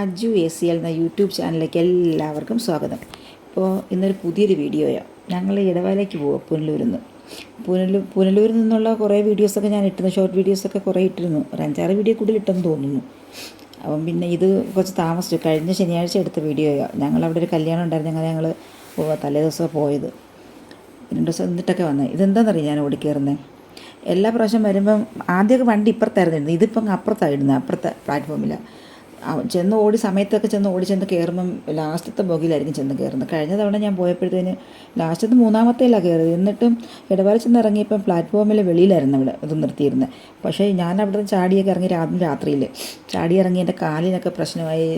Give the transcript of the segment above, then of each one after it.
Aju A C L എന്ന YouTube ചാനലിലേക്ക് എല്ലാവർക്കും സ്വാഗതം. ഇപ്പോൾ ഇന്നൊരു പുതിയൊരു വീഡിയോയാണ് ഞങ്ങൾ ഇടവേലയ്ക്ക് പോവുക നിന്ന് പുനലൂർ പുനലൂരിൽ നിന്നുള്ള കുറേ വീഡിയോസൊക്കെ ഞാൻ ഇട്ടിരുന്നു. ഷോർട്ട് വീഡിയോസൊക്കെ കുറേ ഇട്ടിരുന്നു. ഒരു അഞ്ചാറ് വീഡിയോ കൂടുതൽ ഇട്ടെന്ന് തോന്നുന്നു. അപ്പം പിന്നെ ഇത് കുറച്ച് താമസിച്ചു. കഴിഞ്ഞ ശനിയാഴ്ച എടുത്ത വീഡിയോയാണ് ഞങ്ങളവിടെ ഒരു കല്യാണം ഉണ്ടായിരുന്നു. അങ്ങനെ ഞങ്ങൾ തലേ ദിവസം പോയത്. രണ്ട് ദിവസം നിന്നിട്ടൊക്കെ വന്നത് ഇതെന്താണെന്നറിയാം ഞാൻ ഓടിക്കയറുന്നത് എല്ലാ പ്രാവശ്യം വരുമ്പം ആദ്യമൊക്കെ വണ്ടി ഇപ്പുറത്തായിരുന്നു ഇതിപ്പം അപ്പുറത്തായിരുന്നു അപ്പുറത്തെ പ്ലാറ്റ്ഫോമിലാണ് ചെന്ന് ഓടി സമയത്തൊക്കെ ചെന്ന് ഓടി ചെന്ന് കയറുമ്പം ലാസ്റ്റത്തെ ബോഗിയിലായിരിക്കും ചെന്ന് കയറുന്നത് കഴിഞ്ഞ തവണ ഞാൻ പോയപ്പോഴത്തേന് ലാസ്റ്റത്തെ മൂന്നാമത്തേലാണ് കയറിയത് എന്നിട്ടും ഇടവേള ചെന്ന് ഇറങ്ങിയപ്പം പ്ലാറ്റ്ഫോമിൽ വെളിയിലായിരുന്നു അവിടെ ഇത് നിർത്തിയിരുന്നത്. പക്ഷേ ഞാൻ അവിടെ നിന്ന് ചാടിയൊക്കെ ഇറങ്ങി രാത്രി രാത്രിയിൽ ചാടി ഇറങ്ങി എന്റെ കാലിനൊക്കെ പ്രശ്നമായി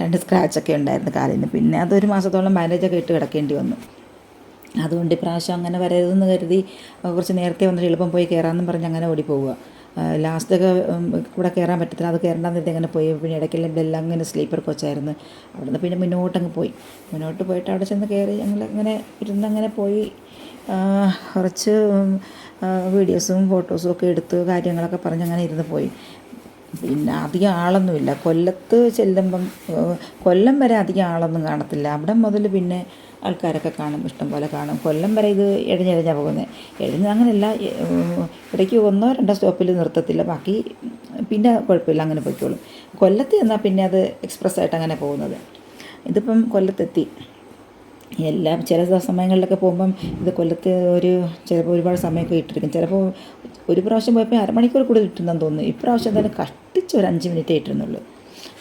രണ്ട് സ്ക്രാച്ചൊക്കെ ഉണ്ടായിരുന്നു കാലിന്. പിന്നെ അതൊരു മാസത്തോളം ബാൻഡേജൊക്കെ ഇട്ട് കിടക്കേണ്ടി വന്നു. അതുകൊണ്ട് ഇപ്രാവശ്യം അങ്ങനെ വരരുതെന്ന് കരുതി കുറച്ച് നേരത്തെ വന്നിട്ട് എളുപ്പം പോയി കയറാമെന്നും പറഞ്ഞ് അങ്ങനെ ഓടി പോവുക ലാസ്റ്റൊക്കെ കൂടെ കയറാൻ പറ്റത്തില്ല. അത് കയറേണ്ടെന്നിട്ട് അങ്ങനെ പോയി. പിന്നെ ഇടയ്ക്കെല്ലാം എല്ലാം അങ്ങനെ സ്ലീപ്പർ കോച്ചായിരുന്നു അവിടെ നിന്ന് പിന്നെ മുന്നോട്ടങ്ങ് പോയി. മുന്നോട്ട് പോയിട്ട് അവിടെ ചെന്ന് കയറി ഞങ്ങൾ അങ്ങനെ ഇരുന്ന് അങ്ങനെ പോയി. കുറച്ച് വീഡിയോസും ഫോട്ടോസും ഒക്കെ എടുത്ത് കാര്യങ്ങളൊക്കെ പറഞ്ഞ് അങ്ങനെ ഇരുന്ന് പോയി. പിന്നെ അധികം ആളൊന്നുമില്ല. കൊല്ലത്ത് ചെല്ലുമ്പം കൊല്ലം വരെ അധികം ആളൊന്നും കാണത്തില്ല. അവിടെ മുതൽ പിന്നെ ആൾക്കാരൊക്കെ കാണും ഇഷ്ടം പോലെ കാണും. കൊല്ലം വരെ ഇത് ഇഴഞ്ഞിഴഞ്ഞാണ് പോകുന്നത് എഴുന്ന അങ്ങനെയല്ല ഇടയ്ക്ക് ഒന്നോ രണ്ടോ സ്റ്റോപ്പിൽ നിർത്തത്തില്ല. ബാക്കി പിന്നെ കുഴപ്പമില്ല അങ്ങനെ പോയിക്കോളും. കൊല്ലത്ത് എന്നാൽ പിന്നെ അത് എക്സ്പ്രസ് ആയിട്ട് അങ്ങനെ പോകുന്നത്. ഇതിപ്പം കൊല്ലത്തെത്തി. എല്ലാം ചില സമയങ്ങളിലൊക്കെ പോകുമ്പം ഇത് കൊല്ലത്ത് ഒരു ചിലപ്പോൾ ഒരുപാട് സമയമൊക്കെ ഇട്ടിരിക്കും. ചിലപ്പോൾ ഒരു പ്രാവശ്യം പോയപ്പോൾ അരമണിക്കൂർ കൂടുതൽ കിട്ടുന്നെന്ന് തോന്നുന്നു. ഇപ്രാവശ്യം എന്തായാലും കഷ്ടിച്ച് ഒരു അഞ്ച് മിനിറ്റ് ഇട്ടിരുന്നുള്ളൂ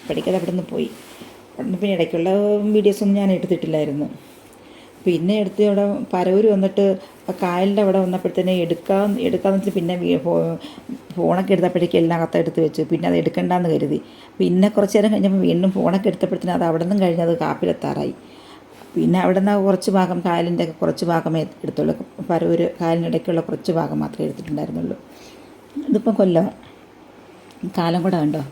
പഠിക്കാതെ അവിടെ നിന്ന് പോയി പിന്നെ ഇടയ്ക്കുള്ള വീഡിയോസൊന്നും ഞാൻ എടുത്തിട്ടില്ലായിരുന്നു. പിന്നെ എടുത്ത് അവിടെ പരവൂർ വന്നിട്ട് കായലിന്റെ അവിടെ വന്നപ്പോഴത്തേനെ എടുക്കാൻ എടുക്കാന്ന് വെച്ചാൽ പിന്നെ ഫോണൊക്കെ എടുത്തപ്പോഴേക്കും എല്ലാം അകത്തെടുത്ത് വെച്ചു. പിന്നെ അത് എടുക്കണ്ടെന്ന് കരുതി. പിന്നെ കുറച്ച് നേരം കഴിഞ്ഞപ്പോൾ വീണ്ടും ഫോണൊക്കെ എടുത്തപ്പോഴത്തേനും അത് അവിടെ നിന്നും കഴിഞ്ഞത് കാപ്പിലെത്താറായി. പിന്നെ അവിടെ നിന്ന് കുറച്ച് ഭാഗം കായലിന്റെ ഒക്കെ കുറച്ച് ഭാഗമേ എടുത്തുള്ളൂ. പരവൂർ കായലിനിടയ്ക്കുള്ള കുറച്ച് ഭാഗം മാത്രമേ എടുത്തിട്ടുണ്ടായിരുന്നുള്ളൂ. ഇതിപ്പം കൊല്ലം. കാലം കൂടെ ഉണ്ടോ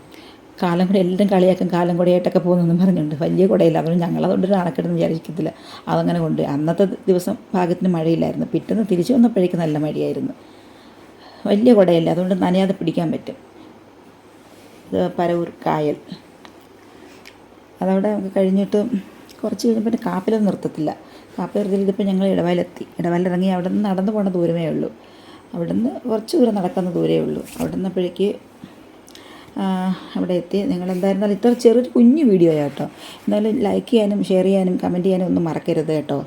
കാലം കൂടെ എല്ലാം കളിയാക്കും കാലം കൂടെയായിട്ടൊക്കെ പോകുന്നെന്നും പറഞ്ഞുണ്ട് വലിയ കുടയില്ല. അതുകൊണ്ട് ഞങ്ങളതുകൊണ്ട് ഒരു അണക്കെട്ടെന്ന് വിചാരിക്കത്തില്ല. അതങ്ങനെ കൊണ്ട് അന്നത്തെ ദിവസം ഭാഗത്തിന് മഴയില്ലായിരുന്നു. പിറ്റേന്ന് തിരിച്ചു വന്നപ്പോഴേക്ക് നല്ല മഴയായിരുന്നു. വലിയ കുടയില്ല. അതുകൊണ്ട് നനയാതെ പിടിക്കാൻ പറ്റും. ഇത് പരവൂർ കായൽ. അതവിടെ നമുക്ക് കഴിഞ്ഞിട്ട് കുറച്ച് കഴിഞ്ഞപ്പോൾ കാപ്പിലൊന്നും നിർത്തത്തില്ല. കാപ്പിൽ നിർത്തിയിട്ടിപ്പോൾ ഞങ്ങൾ ഇടവയിലെത്തി. ഇടവയിലിറങ്ങി അവിടെ നിന്ന് നടന്നു പോണ ദൂരമേ ഉള്ളൂ. അവിടെ നിന്ന് കുറച്ച് ദൂരം നടക്കുന്ന ദൂരമേ ഉള്ളൂ. അവിടെ നിന്നപ്പോഴേക്ക് അവിടെ എത്തി. നിങ്ങൾ എന്തായിരുന്നാലും ഇത്ര ചെറിയൊരു കുഞ്ഞു വീഡിയോ കേട്ടോ. എന്തായാലും ലൈക്ക് ചെയ്യാനും ഷെയർ ചെയ്യാനും കമന്റ് ചെയ്യാനും ഒന്നും മറക്കരുത് കേട്ടോ.